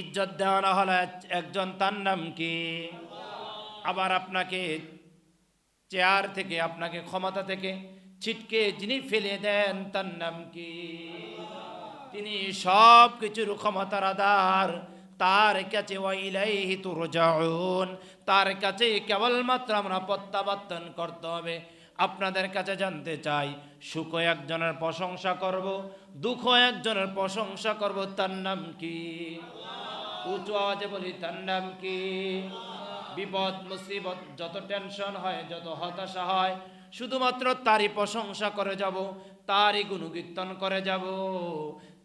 ইজ্জত দেওয়ানো হলো একজন, তার নাম কি? আবার আপনাকে চেয়ার থেকে, আপনাকে ক্ষমতা থেকে ছিটকে যিনি ফেলে দেন, তার নাম কি? তিনি সব কিছুর ক্ষমতার আধার, তার কাছে তার কাছে কেবলমাত্র আমরা প্রত্যাবর্তন করতে হবে। আপনাদের কাছে জানতে চাই, সুখ একজনের প্রশংসা করব, দুঃখ একজনের প্রশংসা করব, তার নাম কি? উঁচু আওয়াজে বলি তার নাম কি? বিপদ, মুসিবত, যত টেনশন হয়, যত হতাশা হয়, শুধুমাত্র তারই প্রশংসা করে যাব, তারই গুণকীর্তন করে যাব।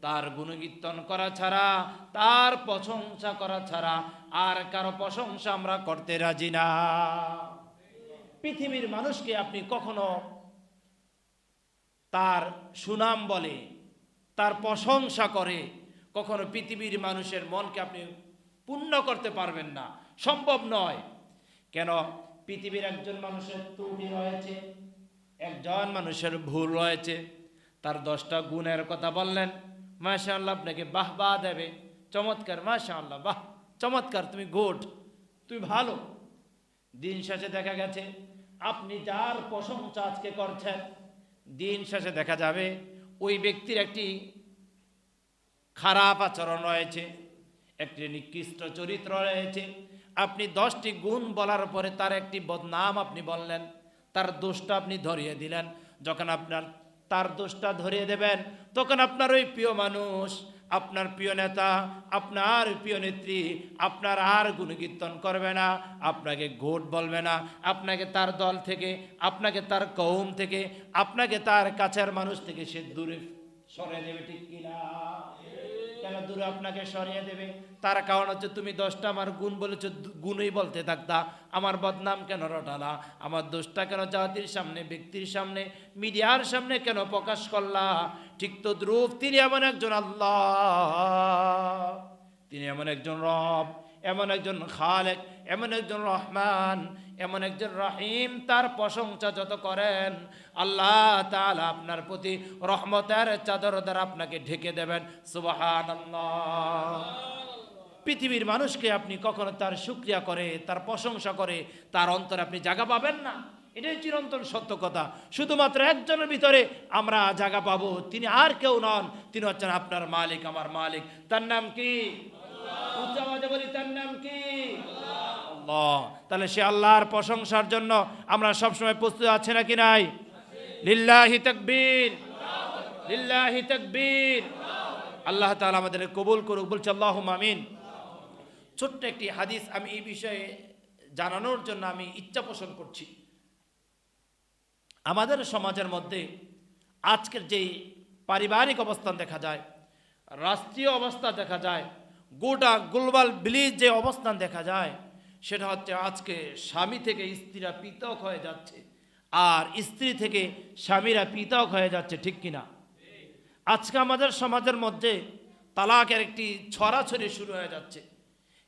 তার গুণকীর্তন করা ছাড়া, তার প্রশংসা করা ছাড়া আর কারও প্রশংসা আমরা করতে রাজি না। পৃথিবীর মানুষকে আপনি কখনো তার সুনাম বলে, তার প্রশংসা করে কখনো পৃথিবীর মানুষের মনকে আপনি পূর্ণ করতে পারবেন না। সম্ভব নয়। কেন? পৃথিবীর একজন মানুষের ত্রুটি রয়েছে, একজন মানুষের ভুল রয়েছে। তার দশটা গুণের কথা বললেন মাশা আল্লাহ আপনাকে বাহ বাহ দেবে। চমৎকার মাশা আল্লাহ বাহ, চমৎকার, তুমি গুড, তুমি ভালো। দিন শেষে দেখা গেছে, আপনি যার প্রশংসা আজকে করছেন, দিন শেষে দেখা যাবে ওই ব্যক্তির একটি খারাপ আচরণ রয়েছে, একটি নিকৃষ্ট চরিত্র রয়েছে। আপনি দশটি গুণ বলার পরে তার একটি বদনাম আপনি বললেন, তার দোষটা আপনি ধরিয়ে দিলেন। যখন আপনার, তার দোষটা ধরিয়ে দেবেন, তখন আপনার ওই প্রিয় মানুষ, আপনার প্রিয় নেতা, আপনার প্রিয় নেত্রী, আপনার আর গুণকীর্তন করবে না, আপনাকে গোট বলবে না, আপনাকে তার দল থেকে, আপনাকে তার কৌম থেকে, আপনাকে তার কাছের মানুষ থেকে সে দূরে সরে দেবে ঠিক কিনা? কেন দূরে আপনাকে সরিয়ে দেবে। তার কারণ হচ্ছে তুমি দশটা আমার গুণ বলেছ, গুণই বলতে থাকতা। আমার বদনাম কেন রটালা? আমার দোষটা কেন জাতির সামনে, ব্যক্তির সামনে, মিডিয়ার সামনে কেন প্রকাশ করলা? ঠিক তো দ্রুপ তিনি এমন একজন আল্লাহ। তিনি এমন একজন রব, এমন একজন খালেক এমন একজন রহমান, এমন একজন রহিম, তার প্রশংসা যত করেন, আল্লাহ তাআলা আপনার প্রতি রহমতের চাদর দ্বারা আপনাকে ঢেকে দেবেন। সুবহানাল্লাহ। পৃথিবীর মানুষকে আপনি কখনো তার শুক্রিয়া করে, তার প্রশংসা করে, তার অন্তরে আপনি জায়গা পাবেন না। এটাই চিরন্তন সত্য কথা। শুধুমাত্র একজনের ভিতরে আমরা জায়গা পাবো। তিনি আর কেউ নন, তিনি হচ্ছেন আপনার মালিক, আমার মালিক। তার নাম কি? উচ্চ বলি, তার নাম কি? আল্লাহ। তাহলে সে আল্লাহর প্রশংসার জন্য আমরা সবসময় প্রস্তুত আছে নাকি নাই? লিল্লাহি তাকবীর। লিল্লাহি তাকবীর। আল্লাহ তাআলা আমাদের কবুল করুক, বলছে আল্লাহ আমিন। ছোট্ট একটি হাদিস আমি এই বিষয়ে জানানোর জন্য আমি ইচ্ছা পোষণ করছি। আমাদের সমাজের মধ্যে আজকের যেই পারিবারিক অবস্থান দেখা যায়, রাষ্ট্রীয় অবস্থা দেখা যায়, গোটা গ্লোবাল ভিলেজ যে অবস্থান দেখা যায় সেটা হচ্ছে আজকে স্বামী থেকে স্ত্রীরা পৃথক হয়ে যাচ্ছে। আর স্ত্রী থেকে স্বামীরা পৃথক হয়ে যাচ্ছে, ঠিক কিনা আজকে আমাদের সমাজের মধ্যে তালাকের একটি ছড়াছড়ি শুরু হয়ে যাচ্ছে।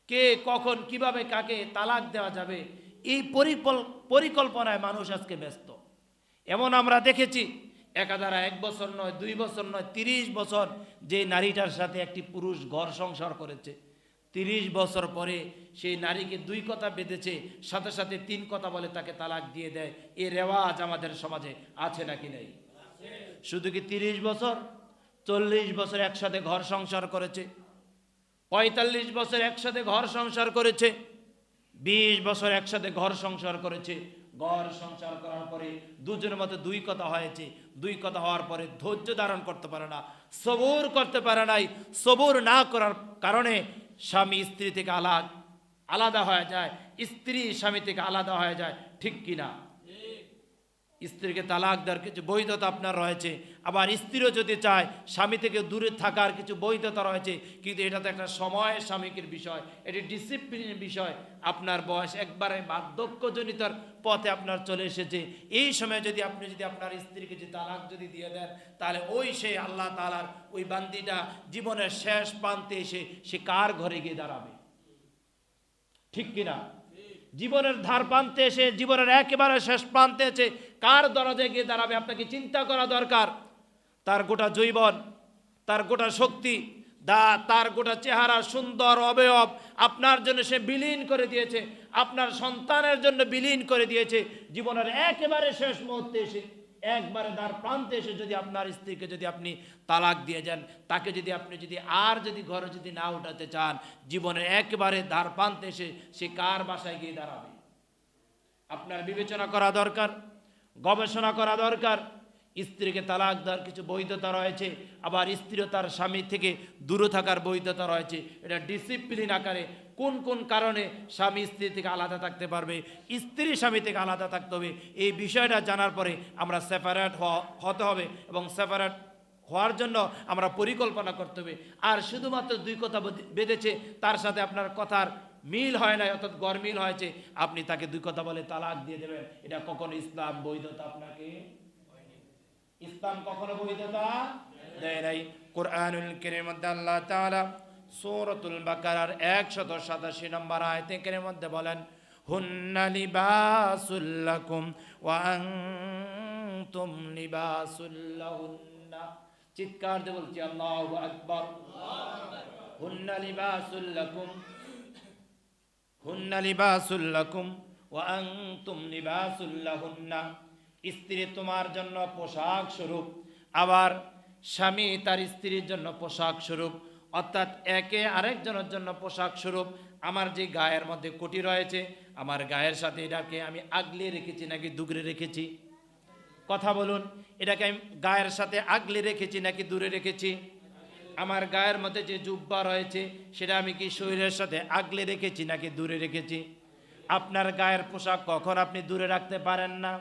কে কখন কীভাবে কাকে তালাক দেওয়া যাবে, এই পরিকল- পরিকল্পনায় মানুষ আজকে ব্যস্ত। এমন আমরা দেখেছি, একাধারা এক বছর নয়, দুই বছর নয়, তিরিশ বছর যে নারীটার সাথে একটি পুরুষ ঘর সংসার করেছে। তিরিশ বছর পরে সেই নারীকে দুই কথা বেঁধেছে, সাথে সাথে তিন কথা বলে তাকে তালাক দিয়ে দেয়। এ রেওয়াজ আমাদের সমাজে আছে নাকি নেই? শুধু কি তিরিশ বছর? চল্লিশ বছর একসাথে ঘর সংসার করেছে। পঁয়তাল্লিশ বছর একসাথে ঘর সংসার করেছে। বিশ বছর একসাথে ঘর সংসার করেছে। ঘর সংসার করার পরে দুজনের মধ্যে দুই কথা হয়েছে। দুই কথা হওয়ার পরে ধৈর্য ধারণ করতে পারে না, সবুর করতে পারে নাই। সবুর না করার কারণে স্বামী স্ত্রী থেকে আলাদা আলাদা হয়ে যায়, স্ত্রী স্বামী থেকে আলাদা হয়ে যায়, ঠিক কিনা? স্ত্রীকে তালাক দেওয়ার কিছু বৈধতা আপনার রয়েছে। আবার স্ত্রীও যদি চায়, স্বামী থেকে দূরে থাকার কিছু বৈধতা রয়েছে, কিন্তু এটা তো একটা সময় স্বামীকের বিষয়, এটি ডিসিপ্লিনের বিষয়। আপনার বয়স একবারে বার্ধক্যজনিতর পথে আপনার চলে এসেছে। এই সময় যদি আপনি যদি আপনার স্ত্রীকে যদি তালাক যদি দিয়ে দেন, তাহলে ওই সে আল্লাহ তালার ওই বান্দিটা জীবনের শেষ প্রান্তে এসে সে কার ঘরে গিয়ে দাঁড়াবে? ঠিক কিনা? জীবনের ধার প্রান্তে এসে, জীবনের একেবারে শেষ প্রান্তে এসে কার দরজে গিয়ে দাঁড়াবে? আপনাকে চিন্তা করা দরকার। তার গোটা জৈবন, তার গোটা শক্তি, দা, তার গোটা চেহারা সুন্দর, অবয়ব, আপনার জন্য সে বিলীন করে দিয়েছে। আপনার সন্তানের জন্য বিলীন করে দিয়েছে। জীবনের একেবারে শেষ মুহূর্তে এসে একবারে তার প্রান্তে এসে যদি আপনার স্ত্রীকে যদি আপনি তালাক দিয়ে যান, তাকে যদি আপনি যদি আর যদি ঘরে যদি না উঠাতে চান, জীবনের একবারে দ্বার প্রান্তে এসে সে কার বাসায় গিয়ে দাঁড়াবে? আপনার বিবেচনা করা দরকার, গবেষণা করা দরকার, স্ত্রীকে তালাক দেওয়ার কিছু বৈধতা রয়েছে, আবার স্ত্রীও তার স্বামী থেকে দূরে থাকার বৈধতা রয়েছে। এটা ডিসিপ্লিন আকারে কোন কোন কারণে স্বামী স্ত্রী থেকে আলাদা থাকতে পারবে, স্ত্রী স্বামী থেকে আলাদা থাকতে হবে, এই বিষয়টা জানার পরে আমরা সেপারেট হতে হবে এবং সেপারেট হওয়ার জন্য আমরা পরিকল্পনা করতে হবে। আর শুধুমাত্র দুই কথা বেঁধেছে, তার সাথে আপনার কথার মিল হয় না অর্থাৎ গরমিল হয়েছে, আপনি তাকে দুই কথা বলে তালাক দিয়ে দেবেন। এটা কখনো ইসলাম বৈধতা আপনাকে ইসলাম কখনো বৈধতা দেয় নাই। কোরআনুল কেরের মধ্যে আল্লাহ তাআলা সূরাতুল বাকারার 187 নম্বর আয়াতে কেরের মধ্যে বলেন, হুন্না ওয়া আনতুম চিৎকার দিয়ে বলছি, আল্লাহু আকবার। হুন্না লিবাসুল হুন্না লিবাসুল লাকুম ওয়া আনতুম স্ত্রী তোমার জন্য পোশাক স্বরূপ। আবার স্বামী তার স্ত্রীর জন্য পোশাক স্বরূপ। অর্থাৎ একে আরেকজনের জন্য পোশাক স্বরূপ। আমার যে গায়ের মধ্যে কোটি রয়েছে, আমার গায়ের সাথে এটাকে আমি আগলে রেখেছি নাকি দুগরে রেখেছি? কথা বলুন, এটাকে আমি গায়ের সাথে আগলে রেখেছি নাকি দূরে রেখেছি? আমার গায়ের মধ্যে যে জুব্বা রয়েছে, সেটা আমি কি শরীরের সাথে আগলে রেখেছি নাকি দূরে রেখেছি? আপনার গায়ের পোশাক কখন আপনি দূরে রাখতে পারেন না?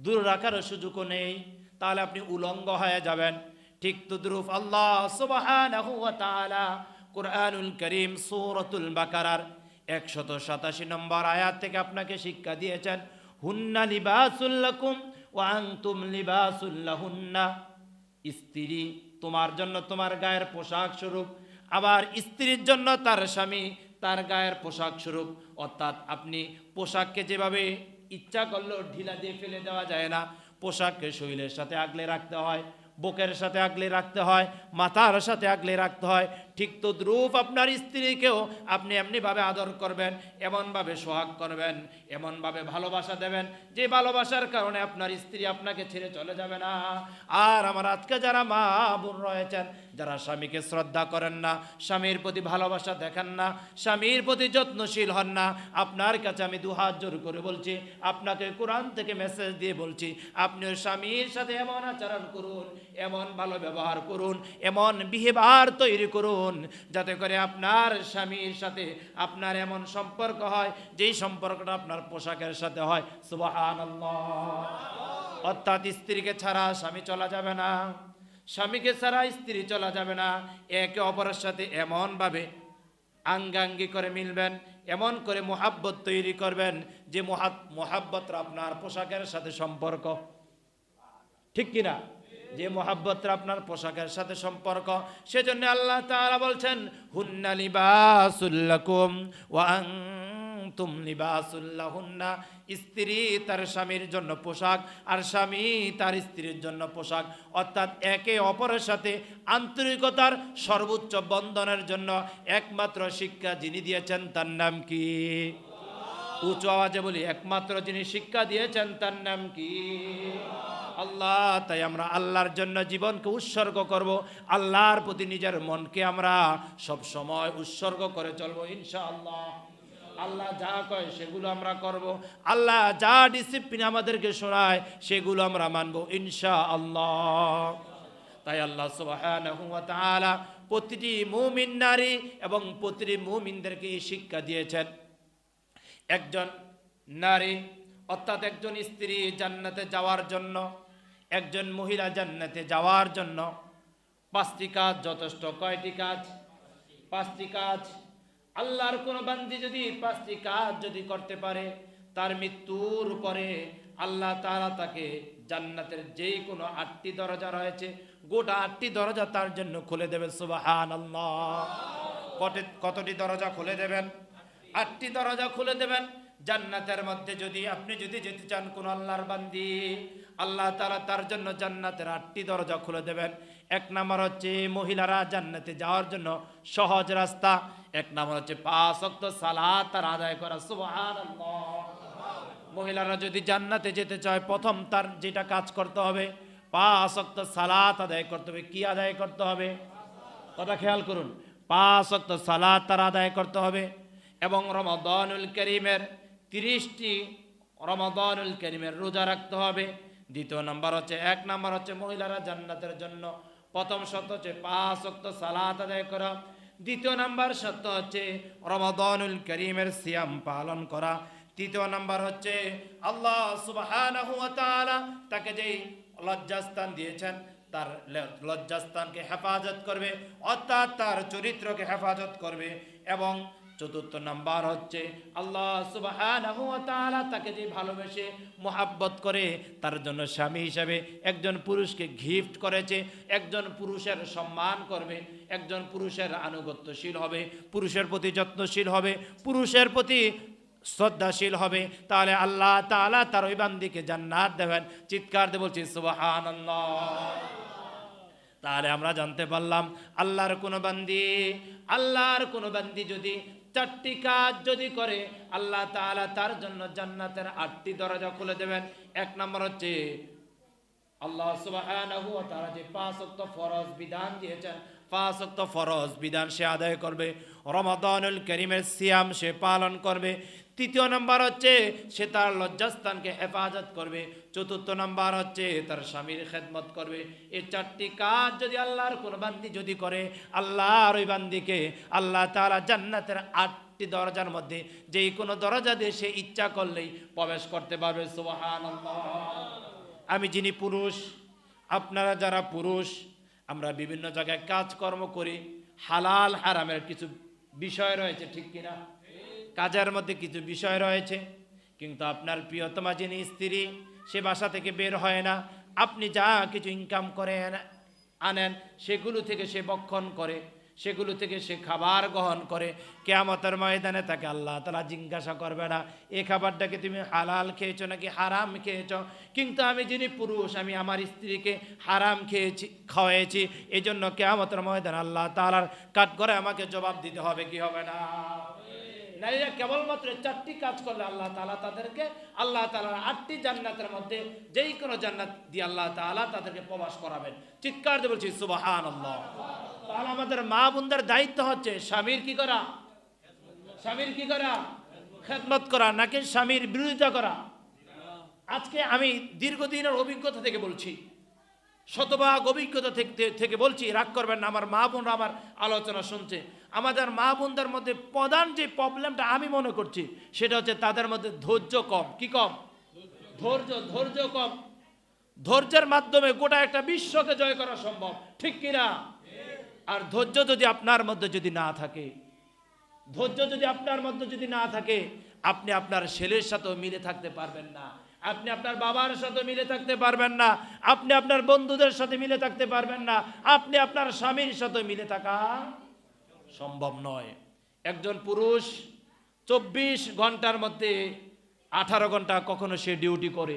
দূরে রাখারও সুযোগও নেই। তাহলে আপনি উলঙ্গ হয়ে যাবেন। ঠিক তদ্রুপ আল্লাহ সুবহানাহু ওয়া তাআলা কুরআনুল করিম সূরাতুল বাকারার একশত সাতাশি নম্বর আয়াত থেকে আপনাকে শিক্ষা দিয়েছেন, হুন্না লিবাসুল ওয়া আনতুম লিবাসুল লাহুন্না। স্ত্রী তোমার জন্য তোমার গায়ের পোশাক স্বরূপ, আবার স্ত্রীর জন্য তার স্বামী তার গায়ের পোশাক স্বরূপ। অর্থাৎ আপনি পোশাককে যেভাবে ইচ্ছা করলেও ঢিলা দিয়ে ফেলে দেওয়া যায় না, পোশাককে শরীরের সাথে আগলে রাখতে হয়। বুকের সাথে আগলে রাখতে হয় মাথার সাথে আগলে রাখতে হয় ঠিক তো দ্রুপ আপনার স্ত্রীকেও আপনি এমনিভাবে আদর করবেন, এমনভাবে সোহাগ করবেন, এমনভাবে ভালোবাসা দেবেন, যে ভালোবাসার কারণে আপনার স্ত্রী আপনাকে ছেড়ে চলে যাবে না। আর আমার আজকে যারা মা বোন রয়েছেন, যারা স্বামীকে শ্রদ্ধা করেন না, স্বামীর প্রতি ভালোবাসা দেখেন না, স্বামীর প্রতি যত্নশীল হন না, আপনার কাছে আমি দুহাত জোর করে বলছি, আপনাকে কোরআন থেকে মেসেজ দিয়ে বলছি, আপনি স্বামীর সাথে এমন আচরণ করুন, এমন ভালো ব্যবহার করুন, এমন বিহেভিয়ার তৈরি করুন যাতে করে আপনার স্বামীর সাথে আপনার এমন সম্পর্ক হয়, যেই সম্পর্কটা আপনার পোশাকের সাথে হয়। সুবহানাল্লাহ। অর্থাৎ স্ত্রীকে ছাড়া স্বামী চলা যাবে না। স্বামীকে ছাড়া স্ত্রী চলা যাবে না। একে অপরের সাথে এমনভাবে আঙ্গাঙ্গি করে মিলবেন, এমন করে মোহাব্বত তৈরি করবেন, যে মহাব মোহাব্বতরা আপনার পোশাকের সাথে সম্পর্ক। ঠিক কিনা? যে মোহাব্বতরা আপনার পোশাকের সাথে সম্পর্ক, সেজন্য আল্লাহ তাআলা বলছেন, হুন্না লিবাসুল্লাকুম ওয়া আনতুম লিবাসুল্লাহুন্না স্ত্রী তার স্বামীর জন্য পোশাক আর স্বামী তার স্ত্রীর জন্য পোশাক। অর্থাৎ একে অপরের সাথে আন্তরিকতার সর্বোচ্চ বন্ধনের জন্য একমাত্র শিক্ষা যিনি দিয়েছেন তার নাম কি? উঁচু আওয়াজে বলি, একমাত্র যিনি শিক্ষা দিয়েছেন তার নাম কি? আল্লাহ, তাই আমরা আল্লাহর জন্য জীবনকে উৎসর্গ করব। আল্লাহর প্রতি নিজের মনকে আমরা সব সময় উৎসর্গ করে চলবো, ইনশাআল্লাহ। আল্লাহ যা কয় সেগুলো আমরা করব। আল্লাহ যা ডিসিপ্লিন আমাদেরকে শোনায়, সেগুলো আমরা মানব ইনশা আল্লাহ তাই আল্লাহ সুবহানাহু ওয়া তাআলা প্রতিটি মুমিন নারী এবং প্রতিটি মুমিনদেরকে এই শিক্ষা দিয়েছেন। একজন নারী অর্থাৎ একজন স্ত্রী জান্নাতে যাওয়ার জন্য, একজন মহিলা জান্নাতে যাওয়ার জন্য পাঁচটি কাজ যথেষ্ট। কয়টি কাজ? পাঁচটি কাজ। আল্লাহর কোন বান্দি যদি পাঁচটি কাজ যদি করতে পারে, তার মৃত্যুর পরে আল্লাহ তারা তাকে জান্নাতের যেই কোনো আটটি দরজা রয়েছে, গোটা আটটি দরজা তার জন্য খুলে দেবে সুবহানাল্লাহ। কত কতটি দরজা খুলে দেবেন? আটটি দরজা খুলে দেবেন। জান্নাতের মধ্যে যদি আপনি যদি যেতে চান কোন আল্লাহর বান্দি, আল্লাহ তাআলা তার জন্য জান্নাতের আটটি দরজা খুলে দেবেন। এক নাম্বার হচ্ছে মহিলারা জান্নাতে যাওয়ার জন্য সহজ রাস্তা। এক নাম্বার হচ্ছে পাঁচ অক্ত সালাত তার আদায় করা। সুবহানাল্লাহ। মহিলারা যদি জান্নাতে যেতে চায়, প্রথম তার যেটা কাজ করতে হবে, পাঁচ অক্ত সালাত আদায় করতে হবে। কি আদায় করতে হবে? কথা খেয়াল করুন। পাঁচ অক্ত সালাত তার আদায় করতে হবে। এবং রমাদানুল করিমের তিরিশটি রমাদানুল করিমের রোজা রাখতে হবে। দ্বিতীয় নাম্বার হচ্ছে, এক নম্বর হচ্ছে মহিলারা জান্নাতের জন্য প্রথম শর্ত হচ্ছে পাঁচ অক্ত সালাত আদায় করা। দ্বিতীয় নাম্বার সত্য হচ্ছে রমাদানুল করিমের সিয়াম পালন করা। তৃতীয় নাম্বার হচ্ছে আল্লাহ তাআলা তাকে যেই লজ্জাস্থান দিয়েছেন, তার লজ্জাস্থানকে হেফাজত করবে, অর্থাৎ তার চরিত্রকে হেফাজত করবে এবং চতুর্থ নাম্বার হচ্ছে, আল্লাহ তাআলা তাকে যে ভালোবেসে মোহাব্বত করে, তার জন্য স্বামী হিসাবে একজন পুরুষকে গিফট করেছে, একজন পুরুষের সম্মান করবে, একজন পুরুষের আনুগত্যশীল হবে, পুরুষের প্রতি যত্নশীল হবে, পুরুষের প্রতি শ্রদ্ধাশীল হবে। তাহলে আল্লাহ তাআলা তার ওই বান্দিকে জান্নাত দেবেন। চিৎকার দিয়ে বলছি, সুবহানাল্লাহ। তাহলে আমরা জানতে পারলাম, আল্লাহর কোনো বান্দি, আল্লাহর কোনো বান্দি যদি চারটি কাজ যদি করে, আল্লাহ তাআলা তার জন্য জান্নাতের আটটি দরজা খুলে দেবেন। এক নম্বর হচ্ছে, আল্লাহ ওয়া তাআলা যে পাঁচ ওয়াক্ত ফরজ বিধান দিয়েছেন, পাঁচ ওয়াক্ত ফরজ বিধান সে আদায় করবে। রমাদানুল করিমের সিয়াম সে পালন করবে। তৃতীয় নাম্বার হচ্ছে, সে তার লজ্জাস্থানকে হেফাজত করবে। চতুর্থ নাম্বার হচ্ছে, তার স্বামীর খেদমত করবে। এই চারটি কাজ যদি আল্লাহর কোনো বান্দি যদি করে, আল্লাহর ওই বান্দিকে আল্লাহ তাআলা জান্নাতের আটটি দরজার মধ্যে যেই কোনো দরজা দিয়ে সে ইচ্ছা করলেই প্রবেশ করতে পারবে। সুবহানাল্লাহ। আমি যিনি পুরুষ, আপনারা যারা পুরুষ, আমরা বিভিন্ন জায়গায় কাজকর্ম করি। হালাল, হারামের কিছু বিষয় রয়েছে, ঠিক কিনা? কাজের মধ্যে কিছু বিষয় রয়েছে, কিন্তু আপনার প্রিয়তমা যিনি স্ত্রী, সে বাসা থেকে বের হয় না। আপনি যা কিছু ইনকাম করে আনেন, সেগুলো থেকে সে বক্ষণ করে, সেগুলো থেকে সে খাবার গ্রহণ করে। কেয়ামতের ময়দানে তাকে আল্লাহ তালা জিজ্ঞাসা করবে না, এ খাবারটাকে তুমি হালাল খেয়েছো নাকি হারাম খেয়েছো? কিন্তু আমি যিনি পুরুষ, আমি আমার স্ত্রীকে হারাম খেয়েছি, খাওয়াইছি এই জন্য কেয়ামতের ময়দানে আল্লাহ তালার কাট করে আমাকে জবাব দিতে হবে, কি হবে না? নারীরা কেবলমাত্র চারটি কাজ করলে আল্লাহ তালা তাদেরকে, আল্লাহ তাআলার আটটি জান্নাতের মধ্যে যেই কোনো জান্নাত দিয়ে আল্লাহ তাআলা তাদেরকে প্রবাস করাবেন। চিৎকার দিয়ে বলছি, সুবহানাল্লাহ। তাহলে আমাদের মা বোনদের দায়িত্ব হচ্ছে স্বামীর কি করা? স্বামীর কি করা? খেদমত করা, নাকি স্বামীর বিরোধিতা করা? আজকে আমি দীর্ঘদিনের অভিজ্ঞতা থেকে বলছি শতভাগ অভিজ্ঞতা থেকে থেকে বলছি, রাগ করবেন না, আমার মা বোনরা আমার আলোচনা শুনছে। আমাদের মা বোনদের মধ্যে প্রধান যে প্রবলেমটা আমি মনে করছি, সেটা হচ্ছে তাদের মধ্যে ধৈর্য কম। কি কম? ধৈর্য ধৈর্য কম। ধৈর্যের মাধ্যমে গোটা একটা বিশ্বকে জয় করা সম্ভব। ঠিক কিনা আর ধৈর্য যদি আপনার মধ্যে যদি না থাকে, ধৈর্য যদি আপনার মধ্যে যদি না থাকে, আপনি আপনার ছেলের সাথেও মিলে থাকতে পারবেন না। আপনি আপনার বাবার সাথে মিলে থাকতে পারবেন না, আপনি আপনার বন্ধুদের সাথে মিলে থাকতে পারবেন না, আপনি আপনার স্বামীর সাথে মিলে থাকা সম্ভব নয়। একজন পুরুষ চব্বিশ ঘণ্টার মধ্যে আঠারো ঘণ্টা কখনো সে ডিউটি করে,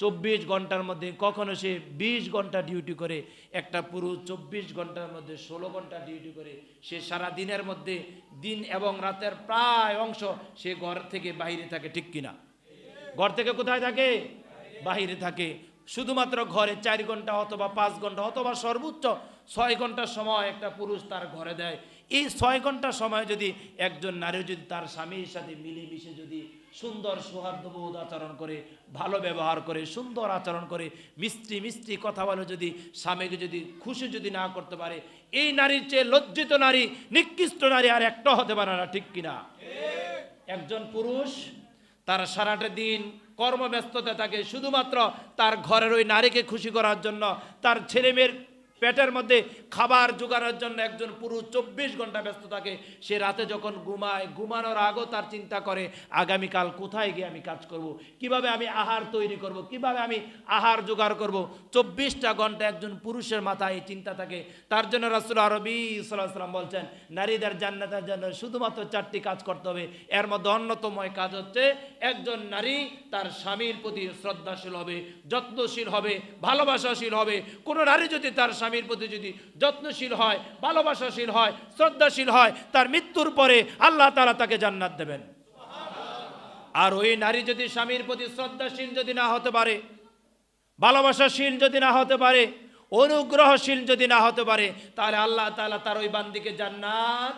চব্বিশ ঘণ্টার মধ্যে কখনো সে বিশ ঘণ্টা ডিউটি করে, একটা পুরুষ চব্বিশ ঘণ্টার মধ্যে ষোলো ঘণ্টা ডিউটি করে, সে সারা দিনের মধ্যে দিন এবং রাতের প্রায় অংশ সে ঘর থেকে বাইরে থাকে, ঠিক কিনা? ঘর থেকে কোথায় থাকে? বাহিরে থাকে। শুধুমাত্র ঘরে চার ঘণ্টা অথবা পাঁচ ঘণ্টা অথবা সর্বোচ্চ ছয় ঘণ্টা সময় একটা পুরুষ তার ঘরে দেয়। এই ছয় ঘণ্টা সময় যদি একজন নারী যদি তার স্বামীর সাথে মিলেমিশে যদি সুন্দর সৌহার্দ্যবোধ আচরণ করে, ভালো ব্যবহার করে, সুন্দর আচরণ করে, মিষ্টি মিষ্টি কথা বলে যদি, স্বামীকে যদি খুশি যদি না করতে পারে, এই নারীর চেয়ে লজ্জিত নারী, নিকৃষ্ট নারী আর একটা হতে পারে না, ঠিক কিনা? একজন পুরুষ তার সারাটা দিন কর্মব্যস্ততা থাকে, শুধুমাত্র তার ঘরের ওই নারীকে খুশি করার জন্য, তার ছেলে মেয়ের পেটের মধ্যে খাবার জোগানোর জন্য একজন পুরুষ চব্বিশ ঘণ্টা ব্যস্ত থাকে, সে রাতে যখন ঘুমায়, ঘুমানোর আগেও তার চিন্তা করে, আগামীকাল কোথায় গিয়ে আমি কাজ করব। কীভাবে আমি আহার তৈরি করব। কীভাবে আমি আহার জোগাড় করব। চব্বিশটা ঘণ্টা একজন পুরুষের মাথায় চিন্তা থাকে তার জন্য রাসুল আরবি সাল্লাম বলছেন, নারীদের জান্নাতের জন্য শুধুমাত্র চারটি কাজ করতে হবে এর মধ্যে অন্যতম কাজ হচ্ছে, একজন নারী তার স্বামীর প্রতি শ্রদ্ধাশীল হবে, যত্নশীল হবে, ভালোবাসাশীল হবে কোনো নারী যদি তার স্বামীর প্রতি যদি যত্নশীল হয়, ভালোবাসাশীল হয়, শ্রদ্ধাশীল হয়, তার মৃত্যুর পরে আল্লাহ তালা তাকে জান্নাত দেবেন। আর ওই নারী যদি স্বামীর প্রতি শ্রদ্ধাশীল যদি না হতে পারে, ভালোবাসাশীল যদি না হতে পারে, অনুগ্রহশীল যদি না হতে পারে, তাহলে আল্লাহ তাআলা তার ওই বান্দিকে জান্নাত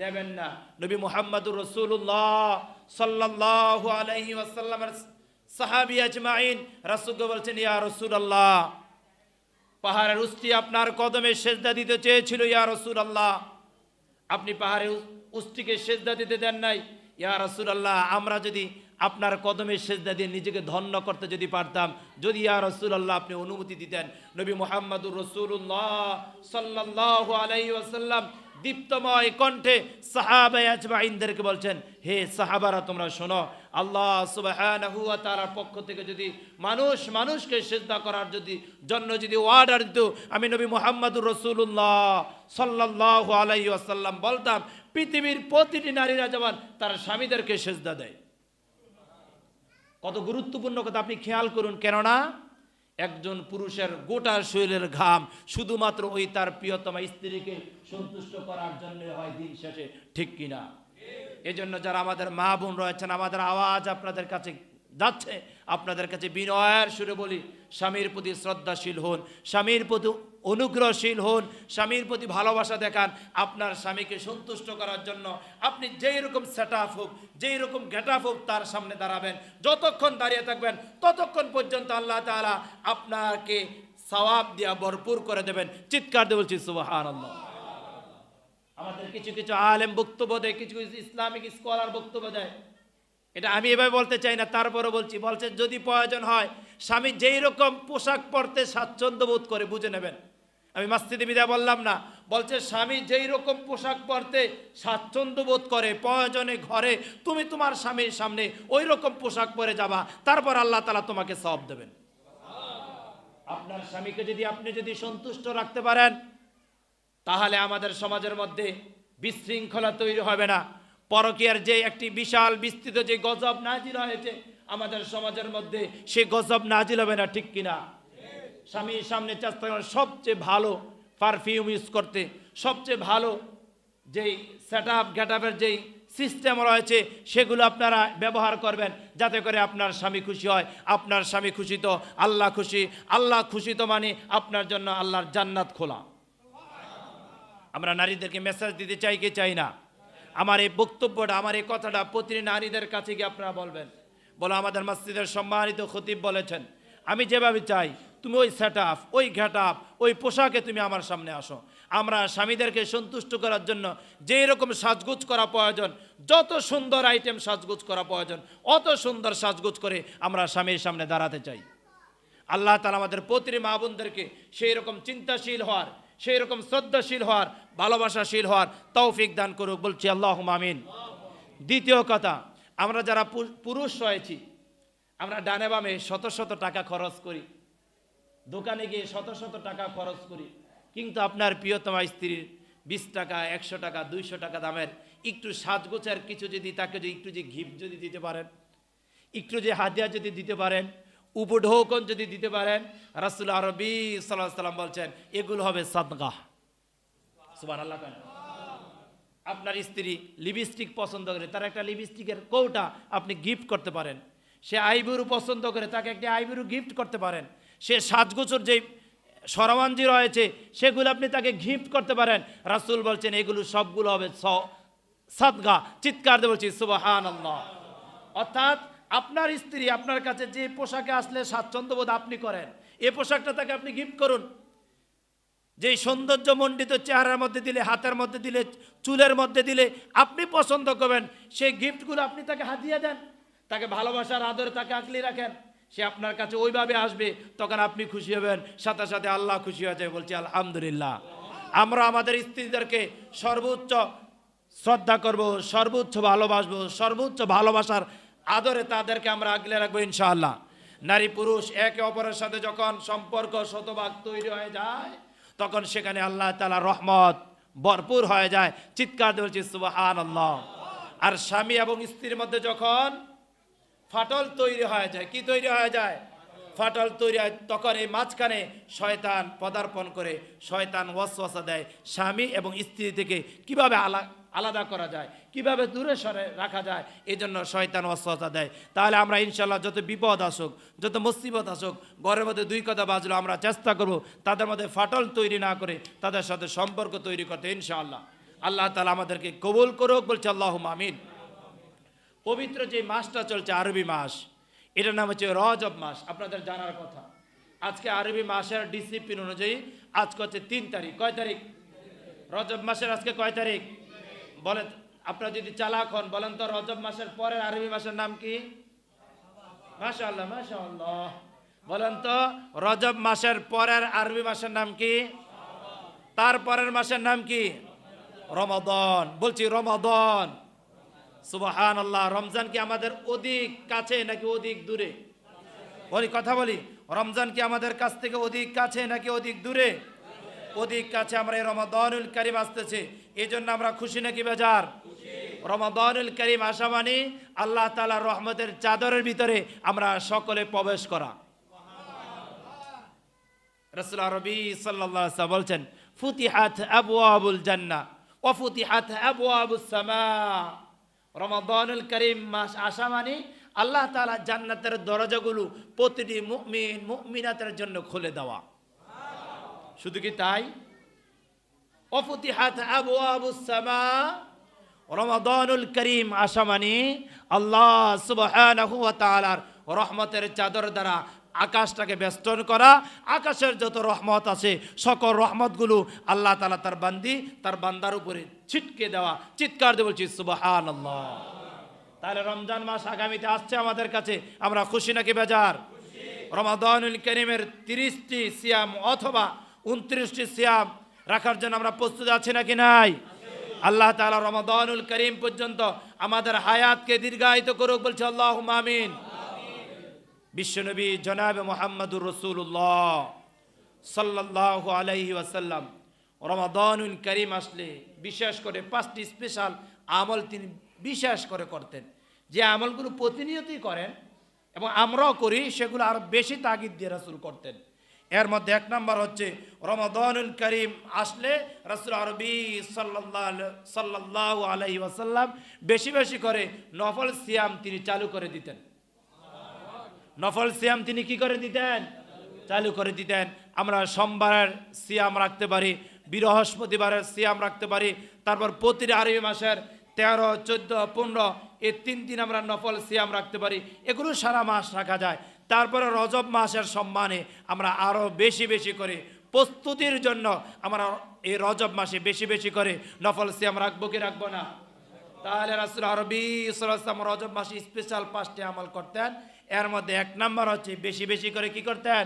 দেবেন না। নবী মুহাম্মদুর রসুল্লাহ সাল্লাল্লাহু আলাইহি ওয়াসাল্লামের সাহাবী আজমাইন রাসূলকে বলছেন, ইয়া রাসূলুল্লাহ পাহাড়ের উস্তি আপনার কদমে সেজদা দিতে চেয়েছিল, ইয়া আল্লাহ আপনি পাহাড়ের উস- উস্তিকে সেজদা দিতে দেন নাই, ইয়া আল্লাহ আমরা যদি আপনার কদমে সেজদা দিয়ে নিজেকে ধন্য করতে যদি পারতাম, যদি ইয়া আল্লাহ আপনি অনুমতি দিতেন, নবী মোহাম্মদুর রসুল্লাহ সাল্লাহ আলাই ওয়াসাল্লাম দীপ্তময় কণ্ঠে সাহাবায়ে আজমাইনদেরকে বলছেন, হে সাহাবারা, তোমরা শোনো, আল্লাহ ওয়া তাআলার পক্ষ থেকে যদি মানুষ মানুষকে সেজদা করার যদি জন্য যদি অর্ডার দিত, আমি নবী মুহাম্মদুর রাসূলুল্লাহ সাল্লাল্লাহু আলাইহি ওয়াসাল্লাম বলতাম, পৃথিবীর প্রতিটি নারীরা যেমন তার স্বামীদেরকে সেজদা দেয়। কত গুরুত্বপূর্ণ কথা, আপনি খেয়াল করুন, কেননা একজন পুরুষের গোটা শরীরের ঘাম শুধুমাত্র ওই তার প্রিয়তমা স্ত্রীকে সন্তুষ্ট করার জন্য হয় দিন শেষে, ঠিক কিনা? এজন্য যারা আমাদের মা বোন রয়েছেন, আমাদের আওয়াজ আপনাদের কাছে যাচ্ছে, আপনাদের কাছে বিনয়ের সুরে বলি, স্বামীর প্রতি শ্রদ্ধাশীল হন, স্বামীর প্রতি অনুগ্রহশীল হন, স্বামীর প্রতি ভালোবাসা দেখান, আপনার স্বামীকে সন্তুষ্ট করার জন্য আপনি যেই রকম সেট আপ হোক যেই রকম গেট আপ হোক, তার সামনে দাঁড়াবেন। যতক্ষণ দাঁড়িয়ে থাকবেন, ততক্ষণ পর্যন্ত আল্লাহ তাআলা আপনাকে সওয়াব দিয়া ভরপুর করে দেবেন। চিৎকার দিয়ে বলছি সুবাহান আল্লাহ আমাদের কিছু কিছু আলেম বক্তব্য দেয়, কিছু কিছু ইসলামিক স্কলার বক্তব্য দেয়। এটা আমি এভাবে বলতে চাই না তারপরে বলছি বলছে যদি প্রয়োজন হয়, স্বামী যেই রকম পোশাক পরতে স্বাচ্ছন্দ্য বোধ করে, বুঝে নেবেন। আমি মাস্তিদি বিদা বললাম না, বলছে স্বামী যেই রকম পোশাক পরতে স্বাচ্ছন্দ্য বোধ করে, প্রয়োজনে ঘরে তুমি তোমার স্বামীর সামনে ওই রকম পোশাক পরে যাবা, তারপর আল্লাহ তালা তোমাকে সব দেবেন। আপনার স্বামীকে যদি আপনি যদি সন্তুষ্ট রাখতে পারেন তাহলে আমাদের সমাজের মধ্যে বিশৃঙ্খলা তৈরি হবে না। পরকীয়ার যে একটি বিশাল বিস্তৃত যে গজব নাজিল হয়েছে, আমাদের সমাজের মধ্যে সে গজব নাজিল হবে না, ঠিক কিনা? স্বামীর সামনে চেষ্টা করেন সবচেয়ে ভালো পারফিউম ইউজ করতে, সবচেয়ে ভালো যেই সেট আপ গেট আপের যেই সিস্টেম রয়েছে, সেগুলো আপনারা ব্যবহার করবেন, যাতে করে আপনার স্বামী খুশি হয়। আপনার স্বামী খুশি তো আল্লাহ খুশি আল্লাহ খুশি তো মানে আপনার জন্য আল্লাহর জান্নাত খোলা। আমরা নারীদেরকে মেসেজ দিতে চাই কি চাই না? আমার এই বক্তব্যটা, আমার এই কথাটা প্রতিটি নারীদের কাছে গিয়ে আপনারা বলবেন। বলো, আমাদের মসজিদের সম্মানিত খতিব বলেছেন, আমি যেভাবে চাই, তুমি ওই সেট আপ ওই ঘেট আপ ওই পোশাকে তুমি আমার সামনে আসো। আমরা স্বামীদেরকে সন্তুষ্ট করার জন্য যেই রকম সাজগুজ করা প্রয়োজন, যত সুন্দর আইটেম সাজগুজ করা প্রয়োজন, অত সুন্দর সাজগুজ করে আমরা স্বামীর সামনে দাঁড়াতে চাই। আল্লাহ তালা আমাদের প্রতিটি মা বোনদেরকে সেই রকম চিন্তাশীল হওয়ার সেই রকম শ্রদ্ধাশীল হওয়ার, ভালোবাসাশীল হওয়ার তৌফিক দান করুক, বলছি আল্লাহ আমিন। দ্বিতীয় কথা, আমরা যারা পুরুষ রয়েছি, আমরা ডানে বামে শত শত টাকা খরচ করি। দোকানে গিয়ে শত শত টাকা খরচ করি। কিন্তু আপনার প্রিয়তমা স্ত্রীর বিশ টাকা, একশো টাকা, দুইশো টাকা দামের একটু সাজগোছের কিছু যদি তাকে যদি একটু যে গিফট যদি দিতে পারেন, একটু যে হাদিয়া যদি দিতে পারেন উপঢৌকন যদি দিতে পারেন, রাসুল আরবি সাল্লাহ সাল্লাম বলছেন, এগুলো হবে সাদগাহ সুবান আল্লাহ আপনার স্ত্রী লিপস্টিক পছন্দ করে, তার একটা লিপস্টিকের কৌটা আপনি গিফট করতে পারেন। সে আইবুরু পছন্দ করে, তাকে একটি আইবুরু গিফট করতে পারেন। সে সাজগোছর যে সরমাঞ্জি রয়েছে, সেগুলো আপনি তাকে গিফট করতে পারেন। রাসুল বলছেন, এগুলো সবগুলো হবে সাদগা। চিৎকার দিয়ে বলছি সুবাহান অর্থাৎ আপনার স্ত্রী আপনার কাছে যে পোশাকে আসলে স্বাচ্ছন্দ্যবোধ আপনি করেন এই পোশাকটা তাকে আপনি গিফট করুন। যেই সৌন্দর্য মণ্ডিত চেহারার মধ্যে দিলে, হাতের মধ্যে দিলে, চুলের মধ্যে দিলে আপনি পছন্দ করবেন, সেই গিফটগুলো আপনি তাকে হাতিয়ে দেন। তাকে ভালোবাসার আদরে তাকে আঁকলি রাখেন। সে আপনার কাছে ওইভাবে আসবে, তখন আপনি খুশি হবেন। সাথে সাথে আল্লাহ খুশি হয়ে যায়, বলছি, আলহামদুলিল্লাহ। আমরা আমাদের স্ত্রীদেরকে সর্বোচ্চ শ্রদ্ধা করব, সর্বোচ্চ ভালোবাসবো, সর্বোচ্চ ভালোবাসার আদরে তাদেরকে আমরা আগলে রাখব ইনশাআল্লাহ। নারী পুরুষ একে অপরের সাথে যখন সম্পর্ক শতভাগ তৈরি হয়ে যায়, তখন সেখানে আল্লাহ তালা রহমত ভরপুর হয়ে যায়। চিৎকার বলছি সুবাহান আল্লাহ আর স্বামী এবং স্ত্রীর মধ্যে যখন ফাটল তৈরি হয়ে যায়, কি তৈরি হয়ে যায়? ফাটল তৈরি হয় তখন এই মাঝখানে শয়তান পদার্পণ করে, শয়তান ওয়াসওয়াসা দেয়। স্বামী এবং স্ত্রী থেকে কীভাবে আলা আলাদা করা যায়, কীভাবে দূরে সরে রাখা যায় এই জন্য শয়তান ওয়াসওয়াসা দেয়। তাহলে আমরা ইনশাল্লাহ যত বিপদ আসুক, যত মুসিবত আসুক, ঘরের মধ্যে দুই কথা বাজলো, আমরা চেষ্টা করব তাদের মধ্যে ফাটল তৈরি না করে তাদের সাথে সম্পর্ক তৈরি করতে, ইনশাআল্লাহ। আল্লাহ তালা আমাদেরকে কবুল করুক, বলছে আল্লাহ আমিন। পবিত্র যে মাসটা চলছে, আরবি মাস, এটার নাম হচ্ছে রজব মাস, আপনাদের জানার কথা। আজকে আরবি মাসের ডিসিপ্লিন অনুযায়ী আজকে হচ্ছে তিন তারিখ, কয় তারিখ? রজব মাসের আজকে কয় তারিখ? বলেন, আপনারা যদি চালাক হন, বলেন তো রজব মাসের পরের আরবি মাসের নাম কি? মাশা আল্লাহ বলেন তো রজব মাসের পরের আরবি মাসের নাম কি? তার পরের মাসের নাম কি? রমাদন। বলছি রমাদন। সুবাহান আল্লাহ রমজান কি আমাদের অধিক কাছে নাকি অধিক দূরে? বলি, কথা বলি। রমজান কি আমাদের কাছ থেকে অধিক কাছে নাকি অধিক দূরে? অধিক কাছে আমরা এই রমাদানুল করিম আসতেছে। এই জন্য আমরা খুশি নাকি বেজার? রমাদানুল করিম আসা মানে আল্লাহ তালা রহমতের চাদরের ভিতরে আমরা সকলে প্রবেশ করা। রবি সাল্লাহ বলছেন, ফুতিহাত আবু আবুল জান্না ও ফুতিহাত আবু আবুল সামা। রমাদানুল করিম মাস আসা মানে আল্লাহ তালা জান্নাতের দরজাগুলো প্রতিটি মুমিন, মুমিনাতের জন্য খুলে দেওয়া। শুধু কি তাই? অফতিহাত আবু আবু সামা রমাদানুল করিম আসা মানে আল্লাহ তাআলার রহমতের চাদর দ্বারা আকাশটাকে বেষ্টন করা, আকাশের যত রহমত আছে, সকল রহমতগুলো আল্লাহ তালা তার বান্দি, তার বান্দার উপরে ছিটকে দেওয়া, চিৎকার দিয়ে বলছি সুবাহান আল্লাহ তাহলে রমজান মাস আগামীতে আসছে আমাদের কাছে, আমরা খুশি নাকি বেজার? রমাদানুল করিমের তিরিশটি সিয়াম অথবা উনত্রিশটি সিয়াম রাখার জন্য আমরা প্রস্তুত আছি নাকি নাই? আল্লাহ তাআলা রমাদানুল করিম পর্যন্ত আমাদের হায়াতকে দীর্ঘায়িত করুক, বলছে আল্লাহ মামিন বিশ্বনবী জনাব মোহাম্মদুর রসুল্লাহ সাল্লাহ আলাইহি ওয়াসাল্লাম রমাদানুল করিম আসলে বিশেষ করে পাঁচটি স্পেশাল আমল তিনি বিশেষ করে করতেন। যে আমলগুলো প্রতিনিয়তই করেন এবং আমরাও করি, সেগুলো আরও বেশি তাগিদ দিয়ে রাসুল করতেন। এর মধ্যে এক নম্বর হচ্ছে রমাদানুল করিম আসলে রাসুল আরবি সাল্লাহ আলহি ওয়াসাল্লাম বেশি বেশি করে নফল সিয়াম তিনি চালু করে দিতেন। নফল সিয়াম তিনি কি করে দিতেন? চালু করে দিতেন। আমরা সোমবারের সিয়াম রাখতে পারি, বৃহস্পতিবারের সিয়াম রাখতে পারি, তারপর প্রতিটি আরবি মাসের তেরো, চোদ্দ, পনেরো, এই তিন দিন আমরা নফল সিয়াম রাখতে পারি। এগুলো সারা মাস রাখা যায়। তারপরে রজব মাসের সম্মানে আমরা আরও বেশি বেশি করে প্রস্তুতির জন্য আমরা এই রজব মাসে বেশি বেশি করে নফল সিয়াম রাখব কি রাখব না? তাহলে রাসুল আরবি সাল্লাম রজব মাসে স্পেশাল পাঁচটি আমল করতেন। এর মধ্যে এক নম্বর হচ্ছে বেশি বেশি করে কি করতেন?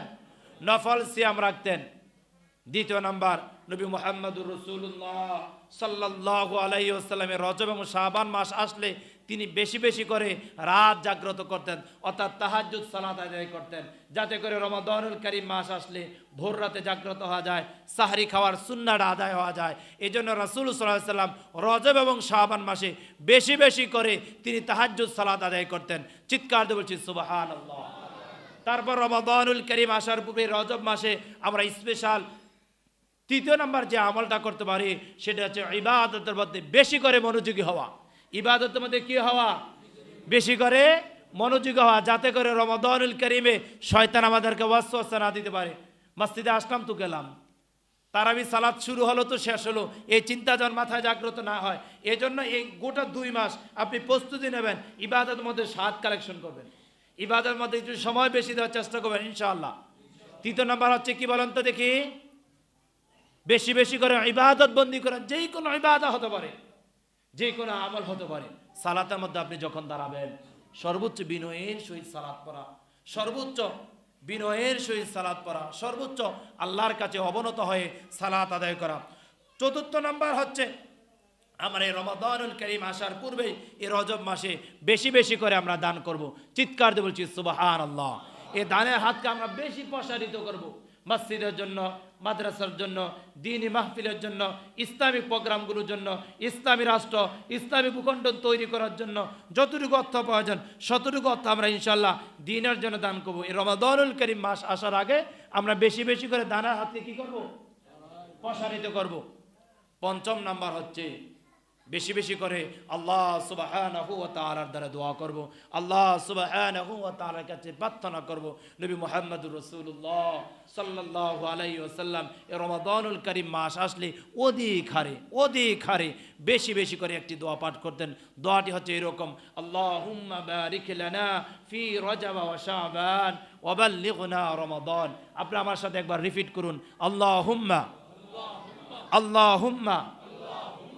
নফল সিয়াম রাখতেন। দ্বিতীয় নাম্বার, নবী মোহাম্মদুর রসুল্লাহ সাল্লাহ আলাইসাল্লামের রজব এবং শাহবান মাস আসলে তিনি বেশি বেশি করে রাত জাগ্রত করতেন, অর্থাৎ তাহাজুদ সালাত আদায় করতেন। যাতে করে রমাদানুল করিম মাস আসলে ভোর রাতে জাগ্রত হওয়া যায়, সাহারি খাওয়ার সুন্নাটা আদায় হওয়া যায়। এই জন্য রাসুল সাল্লাম রজব এবং শাহবান মাসে বেশি বেশি করে তিনি তাহাজুদ সালাত আদায় করতেন। চিৎকার দিয়ে বলছি সুবাহান তারপর রমাদানুল করিম আসার পূর্বে রজব মাসে আমরা স্পেশাল তৃতীয় নম্বর যে আমলটা করতে পারি, সেটা হচ্ছে ইবাদতের মধ্যে বেশি করে মনোযোগী হওয়া। ইবাদতের মধ্যে কি হওয়া? বেশি করে মনোযোগী হওয়া, যাতে করে রমাদানুল করিমে শয়তান আমাদেরকে ওয়াসওয়াসা না দিতে পারে। মসজিদে আসলাম তো গেলাম। তারাবি সালাদ শুরু হলো তো শেষ হলো। এই চিন্তা যেন মাথায় জাগ্রত না হয়। এই জন্য এই গোটা দুই মাস আপনি প্রস্তুতি নেবেন, ইবাদতের মধ্যে স্বাদ কালেকশন করবেন। ইবাদতের মধ্যে একটু সময় বেশি দেওয়ার চেষ্টা করবেন, ইনশাআল্লাহ। তৃতীয় নাম্বার হচ্ছে কি বলেন তো দেখি? বেশি বেশি করে ইবাদত বন্দি করেন যেই কোনো ইবাদত হতে পারে। যে কোনো আমল হতে পারে। সালাতের মধ্যে আপনি যখন দাঁড়াবেন, সর্বোচ্চ বিনয়ের সহিত সালাত পড়া, সর্বোচ্চ বিনয়ের সহিত সালাত পড়া, সর্বোচ্চ আল্লাহর কাছে অবনত হয়ে সালাত আদায় করা। চতুর্থ নাম্বার হচ্ছে, আমার এই রমাদানুল করিম আসার পূর্বেই এই রজব মাসে বেশি বেশি করে আমরা দান করব। চিৎকার দিয়ে বলছি সুবাহান আল্লাহ এই দানের হাতকে আমরা বেশি প্রসারিত করব। মসজিদের জন্য মাদ্রাসার জন্য, দিনী মাহফিলের জন্য, ইসলামিক প্রোগ্রামগুলোর জন্য, ইসলামী রাষ্ট্র, ইসলামী ভূখণ্ড তৈরি করার জন্য যতটুকু অর্থ প্রয়োজন শতটুকু অর্থ আমরা ইনশাল্লাহ দিনের জন্য দান করব। এই রমাদানুল করিম মাস আসার আগে আমরা বেশি বেশি করে দানার হাতে কি করব? প্রসারিত করব। পঞ্চম নাম্বার হচ্ছে বেশি বেশি করে আল্লাহ তাআলার দ্বারা দোয়া করব, আল্লাহ সুবহানাহু ওয়া তাআলার কাছে প্রার্থনা করব, নবী মুহাম্মদুর রাসূলুল্লাহ সাল্লাল্লাহু আলাইহি ওয়াসাল্লাম এই রমাদানুল কারীম মাস আসলে অধিক হারে অধিক হারে বেশি বেশি করে একটি দোয়া পাঠ করতেন। দোয়াটি হচ্ছে এরকম বাল্লিগনা রমাদান। আপনি আমার সাথে একবার রিপিট করুন, আল্লাহুম্মা আল্লাহুম্মা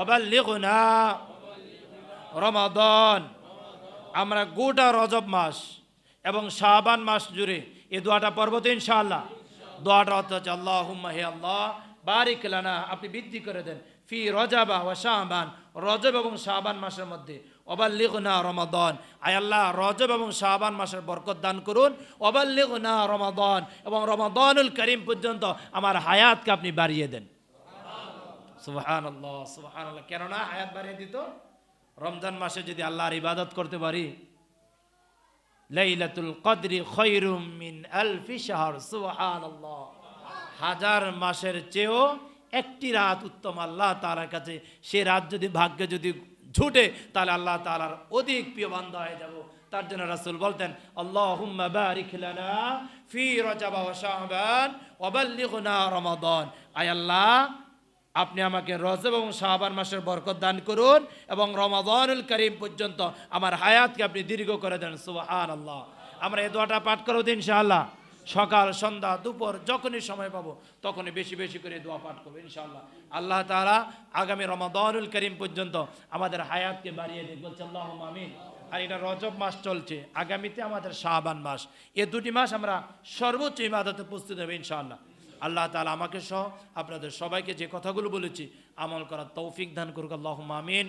অবাল্লিগুনা রমাদন। আমরা গোটা রজব মাস এবং শাবান মাস জুড়ে এই দোয়াটা পর্ব তো ইনশাআল্লাহ। দোয়াটা অর্থ হচ্ছে আল্লাহ হে আল্লাহ, বারিক লানা, আপনি বৃদ্ধি করে দেন। ফি রজাবা ও শাহবান রজব এবং শাহবান মাসের মধ্যে, অবাল্লিগুনা রমাদন। আয় আল্লাহ, রজব এবং শাহবান মাসের বরকত দান করুন। অবাল্লিগুনা রমাদন। এবং রমাদনুল করিম পর্যন্ত আমার হায়াতকে আপনি বাড়িয়ে দেন। সুবহান আল্লাহ সুবহান আল্লাহ কেননা হায়াত বাড়িয়ে দিত, রমজান মাসে যদি আল্লাহর ইবাদত করতে পারি, লাইলাতুল কদরি খৈরুম মিন আলফি শাহর সুবহান আল্লাহ হাজার মাসের চেয়েও একটি রাত উত্তম আল্লাহ তাআলার কাছে। সে রাত যদি, ভাগ্যে যদি ঝুটে, তাহলে আল্লাহ তাআলার অধিক প্রিয় বান্ধা হয়ে যাব। তার জন্য রাসূল বলতেন, আল্লাহুম্মা বারিক লানা ফি রজব ওয়া শাবান ওয়া বাল্লিগনা রমাদান। আয় আল্লাহ আপনি আমাকে রজব এবং শাহবান মাসের বরকত দান করুন এবং রমাদানুল করিম পর্যন্ত আমার হায়াতকে আপনি দীর্ঘ করে দেন সুবহান আল্লাহ আমরা এই দোয়াটা পাঠ করব তো ইনশাআল্লাহ। সকাল, সন্ধ্যা, দুপুর, যখনই সময় পাবো, তখনই বেশি বেশি করে দোয়া পাঠ করব ইনশাআল্লাহ। আল্লাহ তাআলা আগামী রমাদানুল করিম পর্যন্ত আমাদের হায়াতকে বাড়িয়ে দিন বলছে আল্লাহ আমিন। আর এটা রজব মাস চলছে, আগামীতে আমাদের শাহবান মাস। এ দুটি মাস আমরা সর্বোচ্চ ইবাদতে প্রস্তুত হবে ইনশাআল্লাহ। আল্লাহ তালা আমাকে সহ আপনাদের সবাইকে যে কথাগুলো বলেছি আমল করার তৌফিক দান করুক আল্লাহ আমিন।